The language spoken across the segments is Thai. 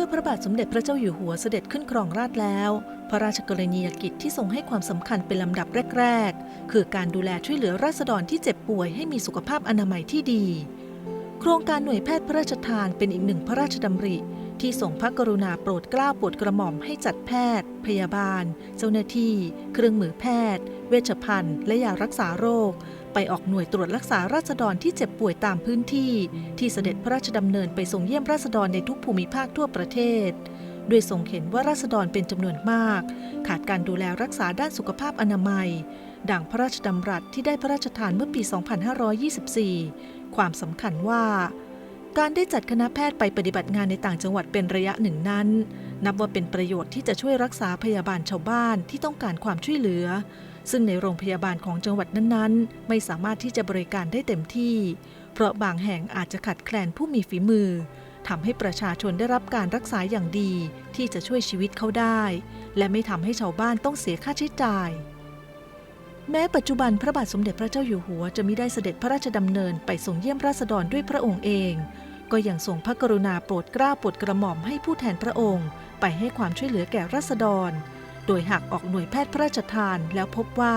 ื่อพระบาทสมเด็จพระเจ้าอยู่หัวเสด็จขึ้นครองราชแล้ว พระราชกรณียกิจที่ทรงให้ความสำคัญเป็นลำดับแรก ๆ คือการดูแลช่วยเหลือราษฎรที่เจ็บป่วยให้มีสุขภาพอนามัยที่ดี โครงการหน่วยแพทย์พระราชทานเป็นอีกหนึ่งพระราชดำริที่ทรงพระกรุณาโปรดเกล้าโปรดกระหม่อมให้จัดแพทย์ พยาบาล เจ้าหน้าที่ เครื่องมือแพทย์ เวชภัณฑ์ และยารักษาโรค ไปออกหน่วยตรวจรักษาราษฎรที่เจ็บป่วยตามพื้นที่ ที่เสด็จพระราชดำเนินไปทรงเยี่ยมราษฎรในทุกภูมิภาคทั่วประเทศโดยทรงเห็นว่าราษฎรเป็นจำนวนมาก ขาดการดูแลรักษาด้านสุขภาพอนามัย ดังพระราชดำรัสที่ได้พระราชทานเมื่อปี 2524 ความสำคัญว่า การได้จัดคณะแพทย์ไปปฏิบัติงานในต่างจังหวัดเป็นระยะหนึ่งนั้น นับว่าเป็นประโยชน์ที่จะช่วยรักษาพยาบาลชาวบ้านที่ต้องการความช่วยเหลือ ซึ่งในโรงพยาบาลของจังหวัดนั้นๆ ไม่สามารถที่จะบริการได้เต็มที่ เพราะบางแห่งอาจจะขาดแคลนผู้มีฝีมือทำให้ประชาชนได้รับการรักษาอย่างดี ที่จะช่วยชีวิตเขาได้ และไม่ทำให้ชาวบ้านต้องเสียค่าใช้จ่าย แม้ปัจจุบันพระบาทสมเด็จพระเจ้าอยู่หัวจะมิได้เสด็จพระราชดำเนินไปทรงเยี่ยมราษฎรด้วยพระองค์เอง ก็ยังทรงพระกรุณาโปรดเกล้าโปรดกระหม่อมให้ผู้แทนพระองค์ ไปให้ความช่วยเหลือแก่ราษฎร โดยหากออกหน่วยแพทย์พระราชทานแล้วพบว่า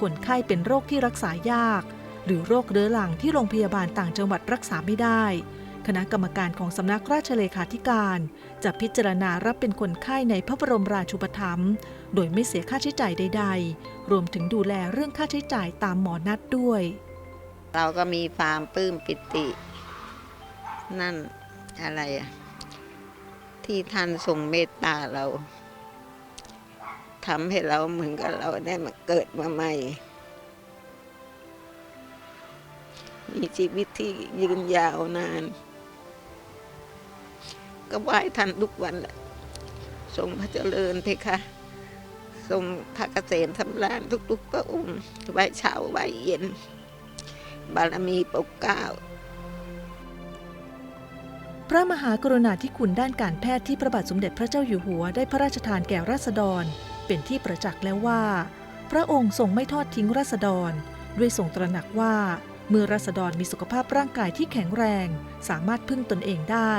คนไข้เป็นโรคที่รักษายาก หรือโรคเรื้อรังที่โรงพยาบาลต่างจังหวัดรักษาไม่ได้ คณะกรรมการของสำนักราชเลขาธิการ จะพิจารณารับเป็นคนไข้ในพระบรมราชูปถัมภ์โดยไม่เสียค่าใช้จ่ายใด ๆ รวมถึงดูแลเรื่องค่าใช้จ่ายตามหมอนัดด้วย เราก็มีความปลื้มปิติ นั่นอะไรอะที่ท่านทรงเมตตาเรา ทำให้เราเหมือนกับเราได้มาเกิดมาใหม่ มีชีวิตที่ยืนยาวนาน ก็ไหว้ท่านทุกวันแหละทรงพระเจริญเพคะทรงพระเกษมสำราญทุกๆพระองค์ไหว้เช้าไหว้เย็น บารมีปกเก้าพระมหากรุณาธิคุณด้านการแพทย์ที่พระบาทสมเด็จพระเจ้าอยู่หัวได้พระราชทานแก่ราษฎร เป็นที่ประจักษ์แล้วว่า พระองค์ทรงไม่ทอดทิ้งราษฎร ด้วยทรงตระหนักว่าเมื่อราษฎรมีสุขภาพร่างกายที่แข็งแรง สามารถพึ่งตนเองได้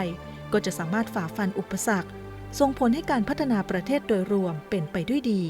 ก็จะสามารถฝ่าฟันอุปสรรคส่งผลให้การพัฒนาประเทศโดยรวมเป็นไปด้วยดี